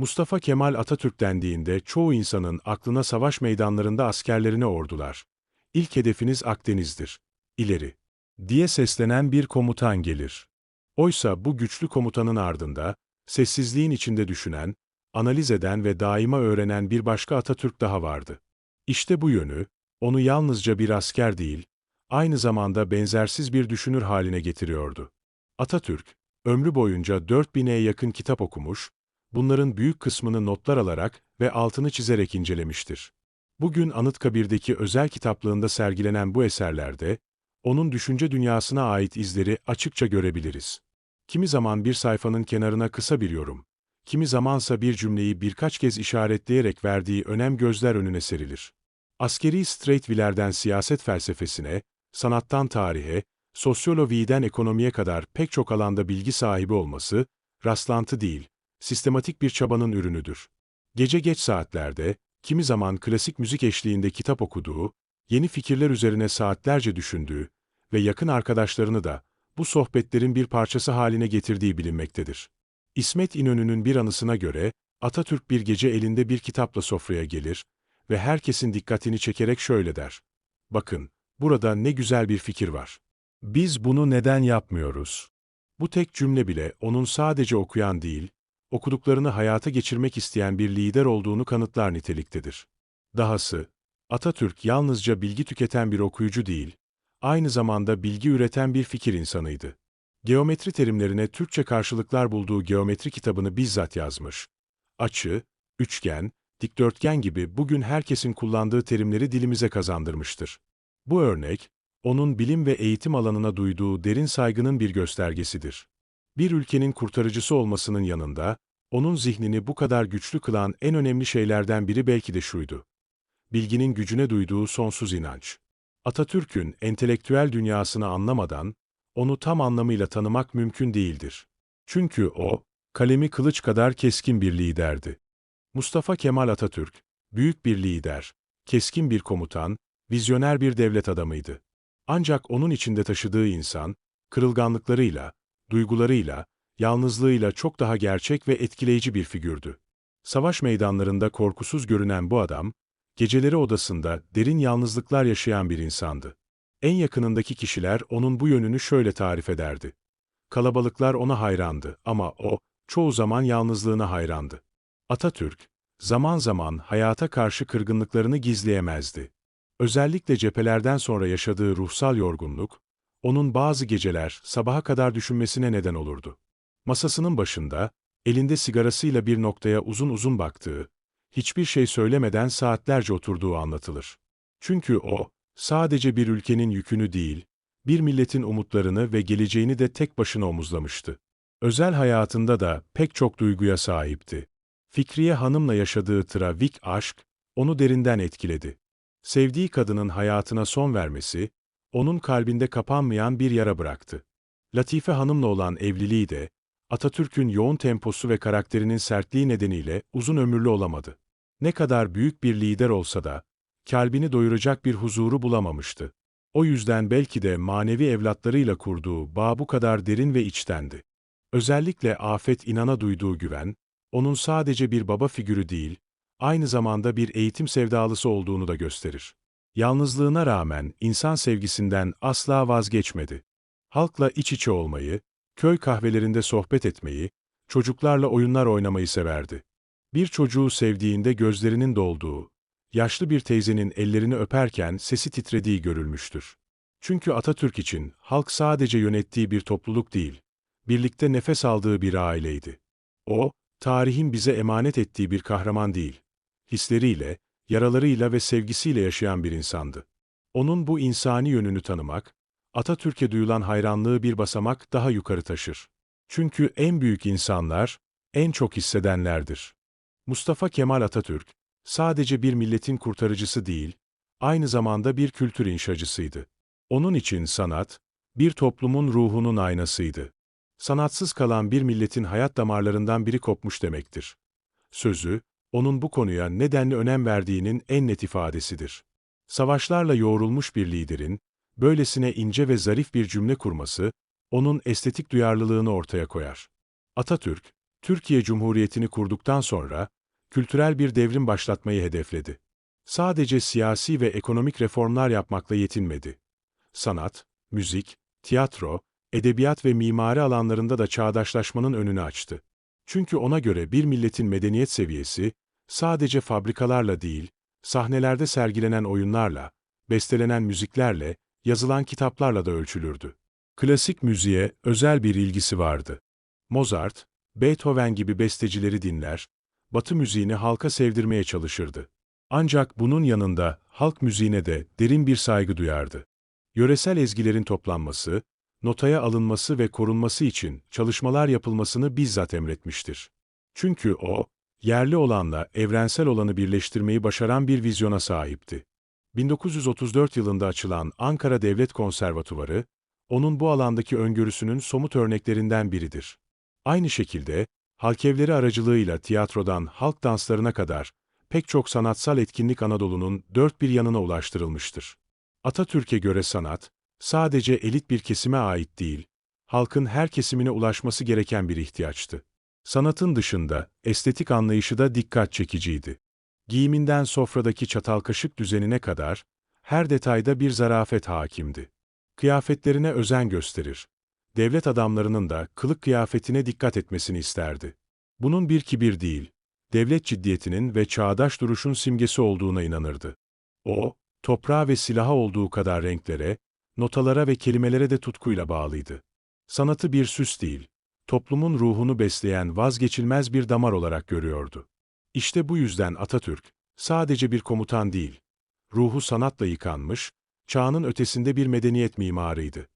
Mustafa Kemal Atatürk dendiğinde çoğu insanın aklına savaş meydanlarında askerlerine ordular. İlk hedefiniz Akdeniz'dir. İleri. diye seslenen bir komutan gelir. Oysa bu güçlü komutanın ardında, sessizliğin içinde düşünen, analiz eden ve daima öğrenen bir başka Atatürk daha vardı. İşte bu yönü, onu yalnızca bir asker değil, aynı zamanda benzersiz bir düşünür haline getiriyordu. Atatürk, ömrü boyunca 4000'e yakın kitap okumuş, bunların büyük kısmını notlar alarak ve altını çizerek incelemiştir. Bugün Anıtkabir'deki özel kitaplığında sergilenen bu eserlerde, onun düşünce dünyasına ait izleri açıkça görebiliriz. Kimi zaman bir sayfanın kenarına kısa bir yorum, kimi zamansa bir cümleyi birkaç kez işaretleyerek verdiği önem gözler önüne serilir. Askeri Straightviller'den siyaset felsefesine, sanattan tarihe, sosyolojiden ekonomiye kadar pek çok alanda bilgi sahibi olması, rastlantı değil, sistematik bir çabanın ürünüdür. Gece geç saatlerde, kimi zaman klasik müzik eşliğinde kitap okuduğu, yeni fikirler üzerine saatlerce düşündüğü ve yakın arkadaşlarını da bu sohbetlerin bir parçası haline getirdiği bilinmektedir. İsmet İnönü'nün bir anısına göre, Atatürk bir gece elinde bir kitapla sofraya gelir ve herkesin dikkatini çekerek şöyle der. Bakın, burada ne güzel bir fikir var. Biz bunu neden yapmıyoruz? Bu tek cümle bile onun sadece okuyan değil, okuduklarını hayata geçirmek isteyen bir lider olduğunu kanıtlar niteliktedir. Dahası, Atatürk yalnızca bilgi tüketen bir okuyucu değil, aynı zamanda bilgi üreten bir fikir insanıydı. Geometri terimlerine Türkçe karşılıklar bulduğu geometri kitabını bizzat yazmış. Açı, üçgen, dikdörtgen gibi bugün herkesin kullandığı terimleri dilimize kazandırmıştır. Bu örnek, onun bilim ve eğitim alanına duyduğu derin saygının bir göstergesidir. Bir ülkenin kurtarıcısı olmasının yanında, onun zihnini bu kadar güçlü kılan en önemli şeylerden biri belki de şuydu. Bilginin gücüne duyduğu sonsuz inanç. Atatürk'ün entelektüel dünyasını anlamadan, onu tam anlamıyla tanımak mümkün değildir. Çünkü o, kalemi kılıç kadar keskin bir liderdi. Mustafa Kemal Atatürk, büyük bir lider, keskin bir komutan, vizyoner bir devlet adamıydı. Ancak onun içinde taşıdığı insan, kırılganlıklarıyla, duygularıyla, yalnızlığıyla çok daha gerçek ve etkileyici bir figürdü. Savaş meydanlarında korkusuz görünen bu adam, geceleri odasında derin yalnızlıklar yaşayan bir insandı. En yakınındaki kişiler onun bu yönünü şöyle tarif ederdi. Kalabalıklar ona hayrandı ama o, çoğu zaman yalnızlığına hayrandı. Atatürk, zaman zaman hayata karşı kırgınlıklarını gizleyemezdi. Özellikle cephelerden sonra yaşadığı ruhsal yorgunluk, onun bazı geceler sabaha kadar düşünmesine neden olurdu. Masasının başında, elinde sigarasıyla bir noktaya uzun uzun baktığı, hiçbir şey söylemeden saatlerce oturduğu anlatılır. Çünkü o, sadece bir ülkenin yükünü değil, bir milletin umutlarını ve geleceğini de tek başına omuzlamıştı. Özel hayatında da pek çok duyguya sahipti. Fikriye Hanım'la yaşadığı travik aşk, onu derinden etkiledi. Sevdiği kadının hayatına son vermesi, onun kalbinde kapanmayan bir yara bıraktı. Latife Hanım'la olan evliliği de, Atatürk'ün yoğun temposu ve karakterinin sertliği nedeniyle uzun ömürlü olamadı. Ne kadar büyük bir lider olsa da, kalbini doyuracak bir huzuru bulamamıştı. O yüzden belki de manevi evlatlarıyla kurduğu bağ bu kadar derin ve içtendi. Özellikle Afet İnan'a duyduğu güven, onun sadece bir baba figürü değil, aynı zamanda bir eğitim sevdalısı olduğunu da gösterir. Yalnızlığına rağmen insan sevgisinden asla vazgeçmedi. Halkla iç içe olmayı, köy kahvelerinde sohbet etmeyi, çocuklarla oyunlar oynamayı severdi. Bir çocuğu sevdiğinde gözlerinin dolduğu, yaşlı bir teyzenin ellerini öperken sesi titrediği görülmüştür. Çünkü Atatürk için halk sadece yönettiği bir topluluk değil, birlikte nefes aldığı bir aileydi. O, tarihin bize emanet ettiği bir kahraman değil, hisleriyle, yaralarıyla ve sevgisiyle yaşayan bir insandı. Onun bu insani yönünü tanımak, Atatürk'e duyulan hayranlığı bir basamak daha yukarı taşır. Çünkü en büyük insanlar, en çok hissedenlerdir. Mustafa Kemal Atatürk, sadece bir milletin kurtarıcısı değil, aynı zamanda bir kültür inşacısıydı. Onun için sanat, bir toplumun ruhunun aynasıydı. Sanatsız kalan bir milletin hayat damarlarından biri kopmuş demektir. Sözü, onun bu konuya nedenli önem verdiğinin en net ifadesidir. Savaşlarla yoğrulmuş bir liderin, böylesine ince ve zarif bir cümle kurması, onun estetik duyarlılığını ortaya koyar. Atatürk, Türkiye Cumhuriyeti'ni kurduktan sonra, kültürel bir devrim başlatmayı hedefledi. Sadece siyasi ve ekonomik reformlar yapmakla yetinmedi. Sanat, müzik, tiyatro, edebiyat ve mimari alanlarında da çağdaşlaşmanın önünü açtı. Çünkü ona göre bir milletin medeniyet seviyesi, sadece fabrikalarla değil, sahnelerde sergilenen oyunlarla, bestelenen müziklerle, yazılan kitaplarla da ölçülürdü. Klasik müziğe özel bir ilgisi vardı. Mozart, Beethoven gibi bestecileri dinler, Batı müziğini halka sevdirmeye çalışırdı. Ancak bunun yanında halk müziğine de derin bir saygı duyardı. Yöresel ezgilerin toplanması, notaya alınması ve korunması için çalışmalar yapılmasını bizzat emretmiştir. Çünkü o, yerli olanla evrensel olanı birleştirmeyi başaran bir vizyona sahipti. 1934 yılında açılan Ankara Devlet Konservatuvarı, onun bu alandaki öngörüsünün somut örneklerinden biridir. Aynı şekilde, halk evleri aracılığıyla tiyatrodan halk danslarına kadar pek çok sanatsal etkinlik Anadolu'nun dört bir yanına ulaştırılmıştır. Atatürk'e göre sanat, sadece elit bir kesime ait değil, halkın her kesimine ulaşması gereken bir ihtiyaçtı. Sanatın dışında, estetik anlayışı da dikkat çekiciydi. Giyiminden sofradaki çatal kaşık düzenine kadar, her detayda bir zarafet hakimdi. Kıyafetlerine özen gösterir. Devlet adamlarının da kılık kıyafetine dikkat etmesini isterdi. Bunun bir kibir değil, devlet ciddiyetinin ve çağdaş duruşun simgesi olduğuna inanırdı. O, toprağa ve silaha olduğu kadar renklere, notalara ve kelimelere de tutkuyla bağlıydı. Sanatı bir süs değil, toplumun ruhunu besleyen vazgeçilmez bir damar olarak görüyordu. İşte bu yüzden Atatürk, sadece bir komutan değil, ruhu sanatla yıkanmış, çağının ötesinde bir medeniyet mimarıydı.